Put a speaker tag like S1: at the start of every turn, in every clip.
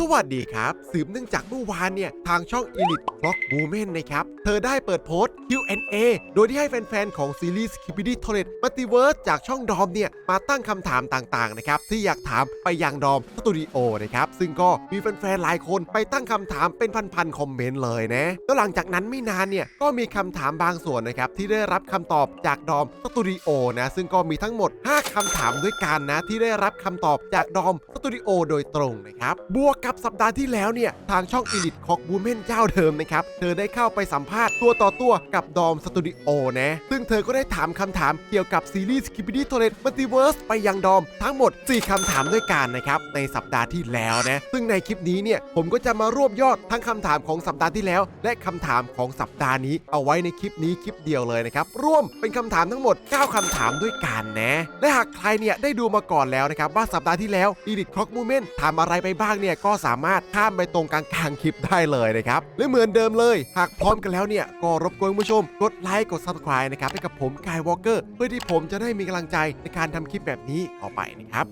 S1: สวัสดีครับ สืบเนื่องจากเมื่อวานเนี่ย ทางช่อง Elite Clock Woman นะครับ เธอได้เปิดโพสต์ Q&A โดยที่ให้แฟน ๆ ของซีรีส์ Kibidi Toilet Multiverse จากช่องดอมเนี่ย มาตั้งคำถามต่าง ๆ นะครับ ที่อยากถามไปยังดอมสตูดิโอนะครับ ซึ่งก็มีแฟน ๆ หลายคนไปตั้งคำถามเป็นพัน ๆ คอมเมนต์เลยนะ แล้วหลังจากนั้นไม่นานเนี่ย ก็มีคำถามบางส่วนนะครับที่ได้รับคำตอบจากดอมสตูดิโอนะซึ่งก็มีทั้งหมด 5คำถามด้วยกันนะที่ได้รับคำตอบจากดอมสตูดิโอโดยตรงนะครับบวกกับสัปดาห์ที่แล้วเนี่ย ทางช่อง Elite c o c k Women เจ้าเดิมนะครับ เธอได้เข้าไปสัมภาษณ์ตัวต่อตัวกับดอมสตูดิโอนะ ซึ่งเธอก็ได้ถามคำถามเกี่ยวกับซีรีส์ Skibidi Toilet Multiverse ไปยังดอม ทั้งหมด 4คำถามด้วยกันนะครับ ในสัปดาห์ที่แล้วนะ ซึ่งในคลิปนี้เนี่ยผมก็จะมารวบยอดทั้งคำถามของสัปดาห์ที่แล้ว และคำถามของสัปดาห์นี้ เอาไว้ในคลิปนี้คลิปเดียวเลยนะครับร่วมเป็นคำถามทั้งหมด 9คำถามด้วยกันนะและหากใครเนี่ยได้ดูมาก่อนแล้วนะครับว่าสัปดาห์ที่แล้ว Edit Clock Movement ทำอะไรไปบ้างเนี่ยก็สามารถข้ามไปตรงกลางกลางคลิปได้เลยนะครับและเหมือนเดิมเลย หากพร้อมกันแล้วเนี่ยก็รบกวนคุณผู้ชม กดไลค์กด Subscribe นะครับให้กับผมกายวอลเกอร์เพื่อที่ผมจะได้มีกำลังใจในการทำคลิปแบบนี้ต่อไปนะครับ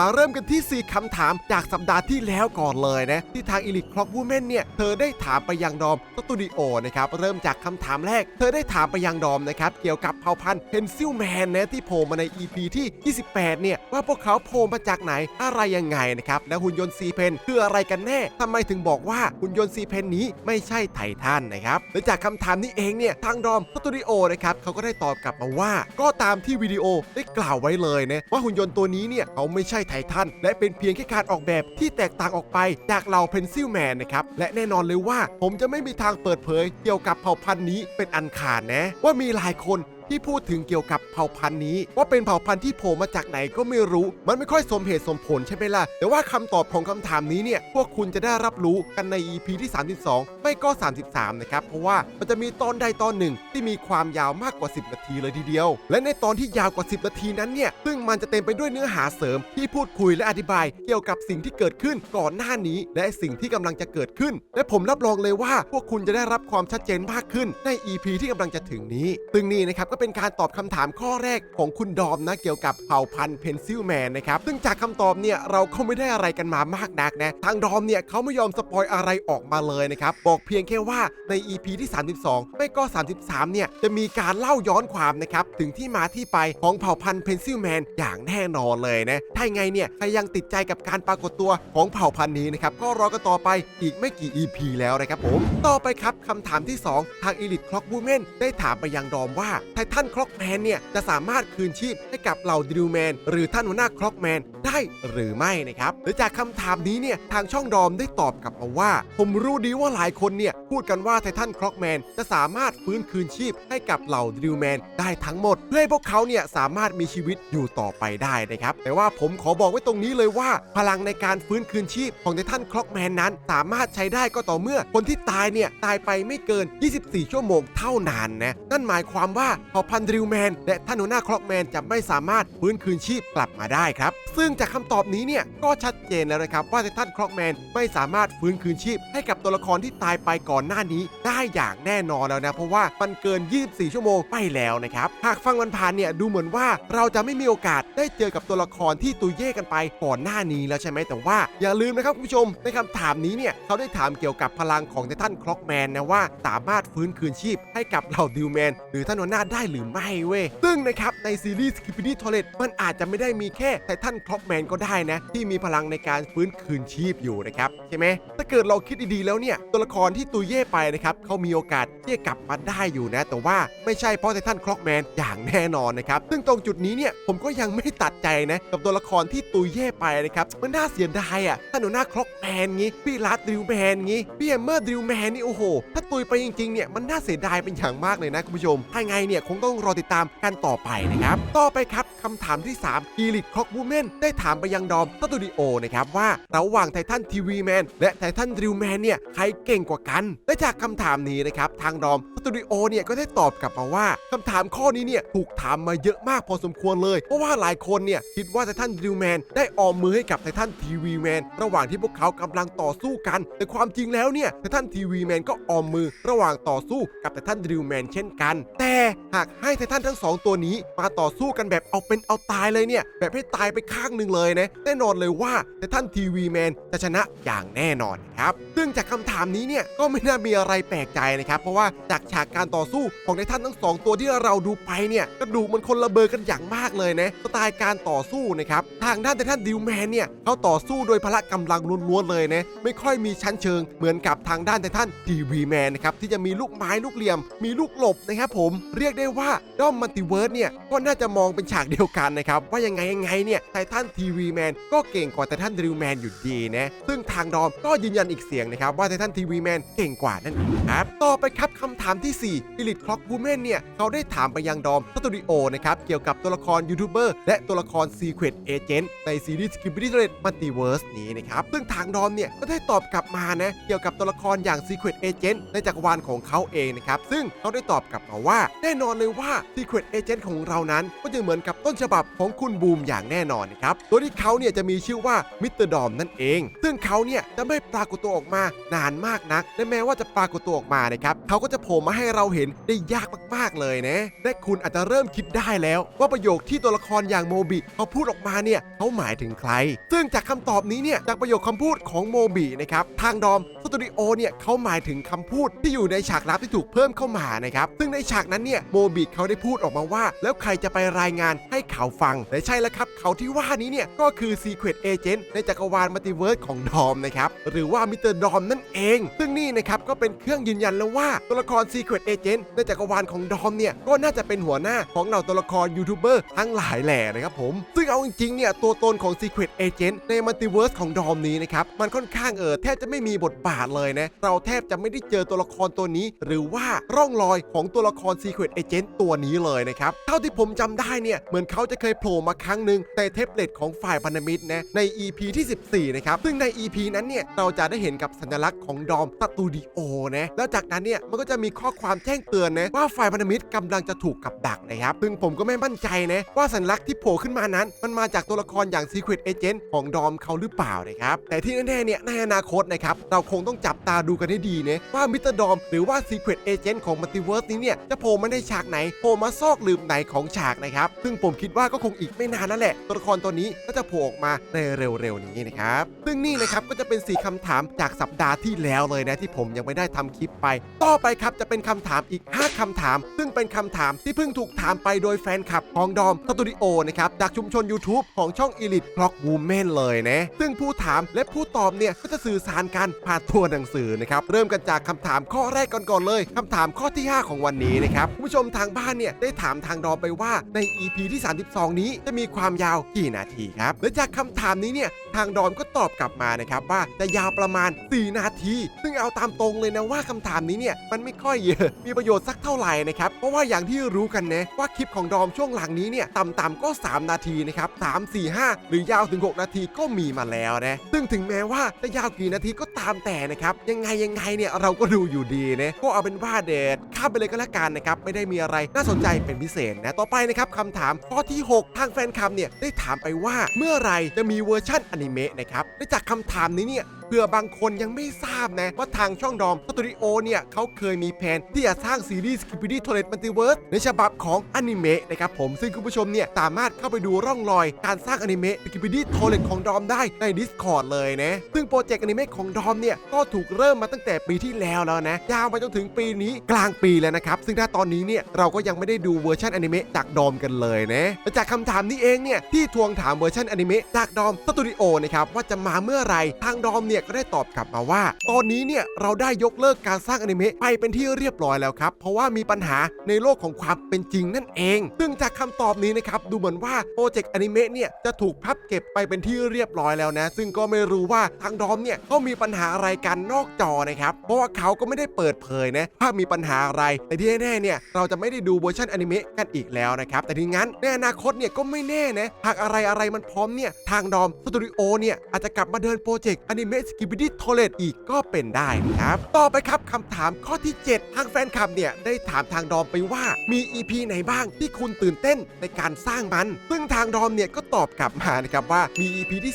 S1: มาเริ่มกันที่ 4คำถามจากสัปดาห์ที่แล้วก่อนเลยนะ ที่ทาง Elite Clock Woman เนี่ย เธอได้ถามไปยังดอมสตูดิโอนะครับ เริ่มจากคำถามแรก เธอได้ถามไปยังดอมนะครับ เกี่ยวกับเผ่าพันธุ์เพนซิลแมนนะที่โผล่มาใน EP ที่ 28 เนี่ย ว่าพวกเขาโผล่มาจากไหนอะไรยังไงนะครับ และหุ่นยนต์ซีเพนคืออะไรกันแน่ทำไมถึงบอกว่าหุ่นยนต์ซีเพนนี้ไม่ใช่ไททันนะครับและจากคำถามนี้เองเนี่ยทางดอมสตูดิโอนะครับเขาก็ได้ตอบกลับมาว่า ก็ตามที่วิดีโอได้กล่าวไว้เลยนะว่าหุ่นยนต์ตัวนี้เนี่ยเขาไม่ใช่ไททันและเป็นเพียงแค่การออกแบบที่แตกต่างออกไปจากเหล่าเพนซิลแมนนะครับ และแน่นอนเลยว่าผมจะไม่มีทางเปิดเผย เกี่ยวกับเผ่าพันธุ์นี้เป็นอันขาดนะ ว่ามีหลายคน ที่พูดถึงเกี่ยวกับเผ่าพันธุ์นี้ ว่าเป็นเผ่าพันธุ์ที่โผล่มาจากไหนก็ไม่รู้ มันไม่ค่อยสมเหตุสมผลใช่ไหมล่ะ แต่ว่าคำตอบของคำถามนี้เนี่ย พวกคุณจะได้รับรู้กันใน EP ที่ 32 ไม่ก็ 33 นะครับ เพราะว่ามันจะมีตอนใดตอนหนึ่ง ที่มีความยาวมากกว่า 10 นาทีเลยทีเดียว และในตอนที่ยาวกว่า 10 นาทีนั้นเนี่ย ซึ่งมันจะเต็มไปด้วยเนื้อหาเสริม ที่พูดคุยและอธิบาย เกี่ยวกับสิ่งที่เกิดขึ้นก่อนหน้านี้ และสิ่งที่กำลังจะเกิดขึ้น และผมรับรองเลยว่า พวกคุณจะได้รับความชัดเจนมากขึ้นใน EP ที่กำลังจะถึงนี้ซึ่งนี่นะครับก็เป็นการตอบคำถามข้อแรกของคุณดอมนะเกี่ยวกับเผ่าพันธุ์เพนซิลแมนนะครับซึ่งจากคำตอบเนี่ยเราก็ไม่ได้อะไรกันมามากนักนะทางดอมเนี่ยเขาไม่ยอมสปอยอะไรออกมาเลยนะครับบอกเพียงแค่ว่าใน EP ที่ 32 ไม่ก็ 33 เนี่ยจะมีการเล่าย้อนความนะครับถึงที่มาที่ไปของเผ่าพันธุ์เพนซิลแมนอย่างแน่นอนเลยนะถ้าไงเนี่ยใครยังติดใจกับการปรากฏตัวของเผ่าพันธุ์นี้นะครับก็รอกันต่อไปอีกไม่กี่ EP แล้วนะครับผมต่อไปครับคำถามที่ 2 ทาง Elite Clock Woman ได้ถามไปยังดอมว่าไททันคล็อกแมนเนี่ยจะสามารถคืนชีพให้กับเหล่าดิวแมนหรือท่านหัวหน้าคล็อกแมนได้หรือไม่นะครับหรือจากคำถามนี้เนี่ยทางช่องดอมได้ตอบกลับมาว่า ผมรู้ดีว่าหลายคนเนี่ยพูดกันว่าไททันคล็อกแมนจะสามารถฟื้นคืนชีพให้กับเหล่าดิวแมนได้ทั้งหมด เพื่อให้พวกเขาเนี่ยสามารถมีชีวิตอยู่ต่อไปได้นะครับแต่ว่าผมขอบอกไว้ตรงนี้เลยว่า พลังในการฟื้นคืนชีพของไททันคล็อกแมนนั้น สามารถใช้ได้ก็ต่อเมื่อคนที่ตายเนี่ยตายไปไม่เกิน 24 ชั่วโมงเท่านั้นนะนั่นหมายความว่าผ่าพันธุ์ดิวแมน และท่านหัวหน้าคล็อกแมนจะไม่สามารถฟื้นคืนชีพกลับมาได้ครับ ซึ่งจากคำตอบนี้เนี่ยก็ชัดเจนแล้วนะครับว่าไททันคล็อกแมนไม่สามารถฟื้นคืนชีพ ให้กับตัวละครที่ตายไปก่อนหน้านี้ ได้อย่างแน่นอนแล้วนะเพราะว่ามันเกิน 24 ชั่วโมงไปแล้วนะครับหากฟังมันผ่านเนี่ยดูเหมือนว่าเราจะไม่มีโอกาส ได้เจอกับตัวละครที่ตุยเย่กันไปก่อนหน้านี้แล้วใช่ไหมแต่ว่าอย่าลืมนะครับคุณผู้ชมในคำถามนี้เนี่ยเขาได้ถามเกี่ยวกับพลังของไททันคล็อกแมนนะว่าสามารถฟื้นคืนชีพให้กับเหล่าดิวแมนหรือท่านหัวหน้าได้หรือไม่เว้ยซึ่งนะครับในซีรีส์ Skibidi Toilet มันอาจจะไม่ได้มีแค่ไททันคล็อกแมนก็ได้นะที่มีพลังในการฟื้นคืนชีพอยู่นะครับใช่ไหมถ้าเกิดเราคิดดีๆแล้วเนี่ยตัวละครที่ตุยเย่ไปนะครับเขามีโอกาสที่จะกลับมาได้อยู่นะ แต่ว่าไม่ใช่เพราะไททันคล็อกแมนอย่างแน่นอนนะครับซึ่งตรงจุดนี้เนี่ยผมก็ยังไม่ตัดใจนะกับตัวละครที่ตุยเย่ไปนะครับมันน่าเสียดายอะท่านหัวหน้าคล็อกแมนงี้พี่ลัดดิวแมนงี้พี่เอมเมอร์ดิวแมนนี่โอ้โห ถ้าตุยไปจริงๆเนี่ยมันน่าเสียดายเป็นอย่างมากเลยนะคุณผู้ชมถ้าไงเนี่ยคงต้องรอติดตามกันต่อไปนะครับต่อไปครับคำถามที่3 e l i t e Clock Woman ได้ถามไปยังดอมสตูดิโอนะครับว่าระหว่างไททันทีวีแมนและไททันดิวแมนเนี่ยใครเก่งกว่ากันและจากคำถามนี้นะครับทางดอมสตูดิโอเนี่ยก็ได้ตอบกลับมาว่าคำถามข้อนี้เนี่ยถูกถามมาเยอะมากพอสมควรเลยเพราะว่าหลายคนเนี่ยคิดว่าไททันดิวแมนได้ออมมือให้กับไททันทีวีแมนระหว่างที่พวกเขากำลังต่อสู้กัน แต่ความจริงแล้วเนี่ยไททันทีวีแมนก็ออมมือระหว่างต่อสู้กับไททันดิวแมนเช่นกัน แต่หากให้ไททันทั้งสองตัวนี้มาต่อสู้กันแบบเอาเป็นเอาตายเลยเนี่ย แบบให้ตายไปข้างหนึ่งเลยนะแน่นอนเลยว่าไททันทีวีแมนจะชนะอย่างแน่นอนครับซึ่งจากคำถามนี้เนี่ยก็ไม่น่ามีอะไรแปลกใจนะครับ เพราะว่าจากฉากการต่อสู้ของไททันทั้งสองตัวที่เราดูไปเนี่ยกระดูกมันคนละเบอร์กันอย่างมากเลยนะสไตลการต่อสู้นะครับทางด้านไททันดิวแมนเนี่ยเขาต่อสู้โดยพละกำลังล้วนๆเลยนะไม่ค่อยมีชั้นเชิงเหมือนกับทางด้านไททันทีวีแมนนะครับที่จะมีลูกไม้ลูกเหลี่ยม มีลูกหลบนะครับผมเรียกได้ว่าด้อมมัลติเวิร์สเนี่ยก็น่าจะมองเป็นฉากเดียวกันนะครับว่ายังไงยังไงเนี่ยไททันทีวีแมนก็เก่งกว่าไททันดิวแมนอยู่ดีนะซึ่งทางดอมก็ยืนยันอีกเสียงนะครับว่าไททันทีวีแมนเก่งกว่านั่นเองครับต่อไปครับคำถามที่4 Elite Clock Woman เนี่ยเขาได้ถามไปยังดอมสตูดิโอนะครับเกี่ยวกับตัวละครยูทูบเบอร์และตัวละคร Secret Agent ในซีรีส์ Skibidi Toilet Multiverse นี้นะครับ ซึ่งทางดอมเนี่ย ก็ได้ตอบกลับมานะ เกี่ยวกับตัวละครอย่าง Secret Agent ในจักรวาลของเขาเองนะครับ ซึ่งเขาได้ตอบกลับมาว่า แน่นอนเลยว่า Secret Agent ของเรานั้น ก็จะเหมือนกับต้นฉบับของคุณบูมอย่างแน่นอนนะครับโดยที่เขาเนี่ยจะมีชื่อว่ามิสเตอร์ดอมนั่นเอง ซึ่งเขาเนี่ยจะไม่ปรากฏตัวออกมานานมากนัก และแม้ว่าจะปรากฏตัวออกมานะครับเขาก็จะโผล่มาให้เราเห็นได้ยากมากๆเลยนะและคุณอาจจะเริ่มคิดได้แล้ว ว่าประโยคที่ตัวละครอย่างโมบิเขาพูดออกมาเนี่ยเขาหมายถึงใคร ซึ่งจากคำตอบนี้เนี่ยจากประโยคคำพูดของโมบินะครับทางดอมสตูดิโอเนี่ยเขาหมายถึงคำพูดที่อยู่ในฉากลับที่ถูกเพิ่มเข้ามานะครับซึ่งในฉากนั้นเนี่ยโมบิเขาได้พูดออกมาว่า แล้วใครจะไปรายงานให้เขาฟังและใช่แล้วครับ เขาที่ว่านี้เนี่ยก็คือ Secret Agent ในจักรวาลมัลติเวิร์สของดอมนะครับหรือว่ามิสเตอร์ดอมนั่นเอง ซึ่งนี่นะครับก็เป็นเครื่องยืนยันแล้วว่าตัวละคร Secret Agent ในจักรวาลของดอมเนี่ยก็น่าจะเป็นหัวหน้าของเหล่าตัวละครยูทูบเบอร์ทั้งหลายแหล่นะครับผม ซึ่งเอาจริงๆเนี่ยตัวตนของ Secret Agent ในมัลติเวิร์สของดอมนี้นะครับ มันค่อนข้างเออแทบจะไม่มีบทบาทเลยนะ เราแทบจะไม่ได้เจอตัวละครตัวนี้ หรือว่าร่องรอยของตัวละคร Secret Agent ตัวนี้เลยนะครับ เท่าที่ผมจำได้เนี่ยเหมือนเขาจะเคยโผล่มาครั้งหนึ่งในเทปเล็ตของฝ่ายพันธมิตรนะใน EP ที่ 14 นะครับ ซึ่งใน EP นั้นเนี่ยเราจะได้เห็นกับสัญลักษณ์ของดอมสตูดิโอนะแล้วจากนั้นเนี่ยมันก็จะมีข้อความแจ้งเตือนนะว่าฝ่ายพันธมิตรกำลังจะถูกกับดักนะครับซึ่งผมก็ไม่มั่นใจนะว่าสัญลักษณ์ที่โผล่ขึ้นมานั้น มันมาจากตัวละครอย่าง Secret Agent ของดอมเขาหรือเปล่านะครับ แต่ที่แน่ๆเนี่ยในอนาคตนะครับเราคงต้องจับตาดูกันให้ดีนะว่ามิสเตอร์ดอมหรือว่า Secret Agent ของมัลติเวิร์สนี้เนี่ยจะโผล่มาในฉากไหนโผล่มาซอกลืมไหนของฉากนะครับซึ่งผมคิดว่าก็คงอีกไม่นานนั่นแหละ ตัวละครตัวนี้ก็จะโผล่ออกมาในเร็วๆนี้นะครับซึ่งนี่นะครับก็จะเป็น 4คำถามจากสัปดาห์ที่แล้วเลยนะที่ผมยังไม่ได้ทำคลิปไป ต่อไปครับจะเป็นคำถามอีก 5คำถาม ซึ่งเป็นคำถามที่เพิ่งถูกถามไปโดยแฟนคลับของดอมสตูดิโอนะครับจากชุมชน YouTube ของช่อง Elite Clock Woman เลยนะ ซึ่งผู้ถามและผู้ตอบเนี่ยก็จะสื่อสารกันผ่านตัวหนังสือนะครับ เริ่มกันจากคำถามข้อแรกก่อนๆเลยคำถามข้อที่ 5 ของวันนี้นะครับผู้ชมทางบ้านเนี่ยได้ถามทางดอมไปว่าใน EP ที่ 32 นี้จะมีความยาวกี่นาทีครับและจากคำถามนี้เนี่ยทางดอมก็ตอบกลับมานะครับว่าจะยาวประมาณ 4 นาที ซึ่งเอาตามตรงเลยนะว่าคำถามนี้เนี่ยมันไม่ค่อยเยอะ มีประโยชน์สักเท่าไหร่นะครับเพราะว่าอย่างที่รู้กันนะว่าคลิปของดอมช่วงหลังนี้เนี่ยต่ำๆก็3 นาทีนะครับ3 4 5 หรือยาวถึง 6 นาทีก็มีมาแล้วนะซึ่งถึงแม้ว่าจะยาวกี่นาทีก็ตามแต่นะครับยังไงยังไงเนี่ยเราก็ดูอยู่ดีนะก็เอาเป็นว่าเดดข้ามไปเลยก็แล้วกันนะครับไม่ได้มีอะไรน่าสนใจเป็นพิเศษนะต่อไปนะครับคำถามข้อที่ 6 ทางแฟนคลับเนี่ยได้ถามไปว่าเมื่อไรจะมีเวอร์ชั่นอนิเมะนะครับและจากคำถามนี้เนี่ย เพื่อบางคนยังไม่ทราบนะ ว่าทางช่องดอมสตูดิโอเนี่ยเขาเคยมีแผนที่จะสร้างซีรีส์ Skibidi Toilet Multiverse ในฉบับของอนิเมะนะครับผมซึ่งคุณผู้ชมเนี่ยสามารถเข้าไปดูร่องรอยการสร้างอนิเมะ Skibidi Toilet ของดอมได้ใน Discord เลยนะซึ่งโปรเจกต์อนิเมะของดอมเนี่ยก็ถูกเริ่มมาตั้งแต่ปีที่แล้วแล้วนะยาวมาจนถึงปีนี้กลางปีแล้วนะครับซึ่งถ้าตอนนี้เนี่ยเราก็ยังไม่ได้ดูเวอร์ชันอนิเมะจากดอมกันเลยนะและจากคำถามนี้เองเนี่ยที่ทวงถามเวอร์ชันอนิเมะจากดอมสตูดิโอนะครับว่าจะมาเมื่อไหร่ทางดอมเนี่ยก็ได้ตอบกลับมาว่า ตอนนี้เนี่ยเราได้ยกเลิกการสร้างอนิเมะไปเป็นที่เรียบร้อยแล้วครับ เพราะว่ามีปัญหาในโลกของความเป็นจริงนั่นเอง ซึ่งจากคำตอบนี้นะครับดูเหมือนว่าโปรเจกต์อนิเมะเนี่ยจะถูกพับเก็บไปเป็นที่เรียบร้อยแล้วนะ ซึ่งก็ไม่รู้ว่าทางดอมเนี่ยเขามีปัญหาอะไรกันนอกจอนะครับ เพราะว่าเขาก็ไม่ได้เปิดเผยนะว่ามีปัญหาอะไรแต่ที่แน่ๆเนี่ยเราจะไม่ได้ดูเวอร์ชันอนิเมะกันอีกแล้วนะครับ แต่ทีงั้นในอนาคตเนี่ยก็ไม่แน่นะหากอะไรอะไรมันพร้อมเนี่ยทางดอมสตูดิโอเนี่ยอาจจะกลับมาเดินโปรเจกต์อนิเมะสกิบิดี้โทเลตอีกก็เป็นได้นะครับ ต่อไปครับคำถามข้อที่ 7 ทางแฟนคลับเนี่ย ได้ถามทางดอมไปว่ามี EP ไหนบ้างที่คุณตื่นเต้นในการสร้างมัน ซึ่งทางดอมเนี่ยก็ตอบกลับมานะครับว่ามี EP ที่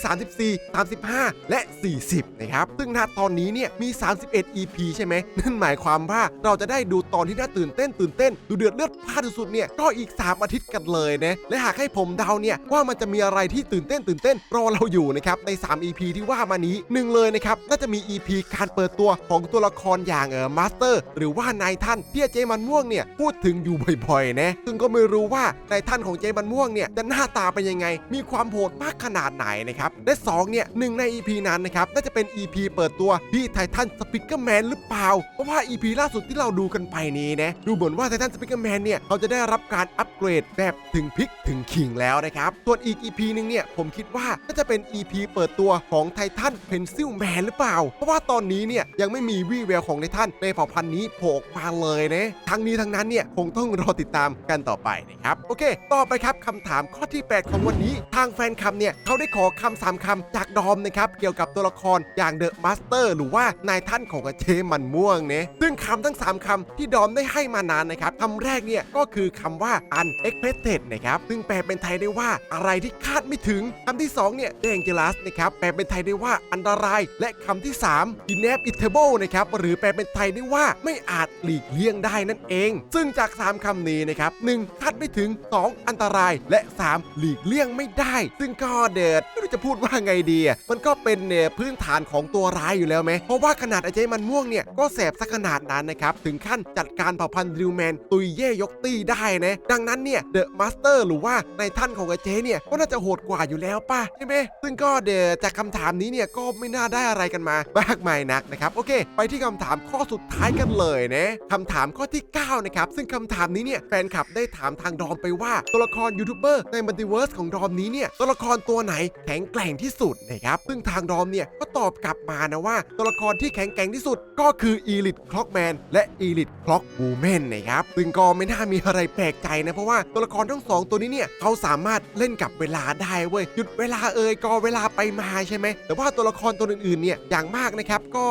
S1: 34 35 และ 40 นะครับ ซึ่งณตอนนี้เนี่ยมี 31 EP ใช่ไหมนั่นหมายความว่าเราจะได้ดูตอนที่น่าตื่นเต้นตื่นเต้นดูเดือดเลือดพล่านสุดเนี่ยก็อีก 3 อาทิตย์กันเลยนะและหากให้ผมเดาเนี่ยว่ามันจะมีอะไรที่ตื่นเต้นตื่นเต้นรอเราอยู่นะครับใน 3 EP ที่ว่ามานี้หนึ่งเลยนะครับน่าจะมี EP การเปิดตัวของตัวละครอย่างเออมาสเตอร์หรือว่านายท่านที่เจมันม่วงเนี่ยพูดถึงอยู่บ่อยๆนะซึ่งก็ไม่รู้ว่านายท่านของเจมันม่วงเนี่ยจะหน้าตาเป็นยังไง มีความโหดมากขนาดไหนนะครับและสองเนี่ยหนึ่งใน EP นั้นนะครับน่าจะเป็น EP เปิดตัวพี่ไททันสปิกเกอร์แมนหรือเปล่า เพราะว่า EP ล่าสุดที่เราดูกันไปนี้นะดูเหมือนว่าไททันสปิกเกอร์แมนเนี่ยเขาจะได้รับการอัปเกรดแบบถึงพิกถึงขิงแล้วนะครับส่วนอีก EP หนึงเนี่ยผมคิดว่าน่าจะเป็น EP เปิดตัวของไททันเพนซิลแมนหรือเปล่า เพราะว่าตอนนี้เนี่ยยังไม่มีวี่แววของไททันในเผ่าพันธุ์นี้โผล่มาเลยนะทั้งนี้ทั้งนั้นเนี่ยคงต้องรอติดตามกันต่อไปนะครับโอเค ต่อไปครับคำถามข้อที่ 8 ของวันนี้ ทางแฟนคลับเนี่ยเขาได้ขอคำสามคำจากดอมนะครับเกี่ยวกับตัวละครอย่างเดอะมาสเตอร์หรือว่านายท่านของเจมันม่วงเนี่ยซึ่งคำทั้ง 3คำที่ดอมได้ให้มานานนะครับคำแรกเนี่ยก็คือคำว่า unexpected นะครับซึ่งแปลเป็นไทยได้ว่าอะไรที่คาดไม่ถึงคำที่2เนี่ย dangerous นะครับแปลเป็นไทยได้ว่าอันตรายและคำที่ 3 inevitable นะครับหรือแปลเป็นไทยได้ว่าไม่อาจหลีกเลี่ยงได้นั่นเอง ซึ่งจาก 3คำนี้นะครับ 1. คาดไม่ถึง 2. อันตรายและ 3. หลีกเลี่ยงไม่ได้ ซึ่งก็เดิดไม่รู้จะพูดว่าไงดี มันก็เป็นเนี่ยพื้นฐานของตัวร้ายอยู่แล้วไหมเพราะว่าขนาดไอ้เจมันม่วงเนี่ยก็แสบสักขนาดนั้นนะครับถึงขั้นจัดการเผ่าพันธุ์ริวแมนตุยเย่ยกตี้ได้นะดังนั้นเนี่ยเดอะมาสเตอร์หรือว่าในท่านของไอ้เจเนี่ยก็น่าจะโหดกว่าอยู่แล้วป่ะใช่ไหมซึ่งก็เดอจากคำถามนี้เนี่ยก็ไม่น่าได้อะไรกันมามากมายนักนะครับโอเค ไปที่คำถามข้อสุดท้ายกันเลยนะคำถามข้อที่ 9 นะครับ ซึ่งคำถามนี้เนี่ยแฟนคลับได้ถามทางดอมไปว่าตัวละครยูทูบเบอร์ในมัลติเวิร์สของดอมนี้เนี่ยตัวละครตัวไหนแข็งแกร่งที่สุดนะครับซึ่งทางดอมเนี่ยก็ตอบกลับมานะว่าตัวละครที่แข็งแกร่งที่สุดก็คืออีลิทคล็อกแมนและอีลิทคล็อกบูแมนนะครับซึ่งก็ไม่น่ามีอะไรแปลกใจนะเพราะว่าตัวละครทั้งสองตัวนี้เนี่ยเขาสามารถเล่นกับเวลาได้เว้ยหยุดเวลาเอ่ยก็เวลาไปมาใช่ไหมแต่ว่าตัวละครตัวอื่นๆเนี่ยอย่างมากนะครับก็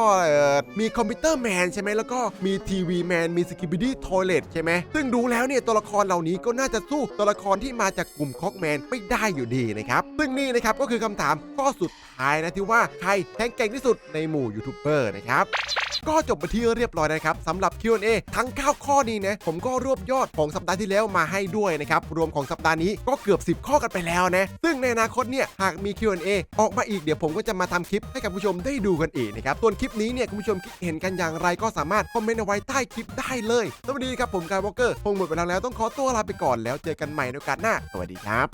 S1: มีคอมพิวเตอร์แมนใช่ไหมแล้วก็มีทีวีแมนมีสกิบิดี้ทอยเลตใช่ไหมซึ่งดูแล้วเนี่ยตัวละครเหล่านี้ก็น่าจะสู้ตัวละครที่มาจากกลุ่มคอกแมนไม่ได้อยู่ดีนะครับซึ่งนี่นะครับก็คือคำถามข้อสุดท้ายนะที่ว่าใครแข็งแกร่งที่สุดในหมู่ยูทูบเบอร์นะครับก็จบไปที่เรียบร้อยนะครับสำหรับ Q&A ทั้ง 9 ข้อนี้นะผมก็รวบยอดของสัปดาห์ที่แล้วมาให้ด้วยนะครับรวมของสัปดาห์นี้ก็เกือบ 10 ข้อกันไปแล้วนะซึ่งในอนาคตเนี่ยหากมี Q&A ออกมาอีกเดี๋ยวผมก็จะมาทำคลิปให้กับผู้ชมได้ดูกันอีกนะครับส่วนคลิปนี้เนี่ยคุณผู้ชมคิดเห็นกันอย่างไรก็สามารถคอมเมนต์เอาไว้ใต้คลิปได้เลยสวัสดีครับผมกายวอลเกอร์คงหมดเวลาแล้วต้องขอตัวลาไปก่อนแล้วเจอกันใหม่ในโอกาสหน้าสวัสดีครับ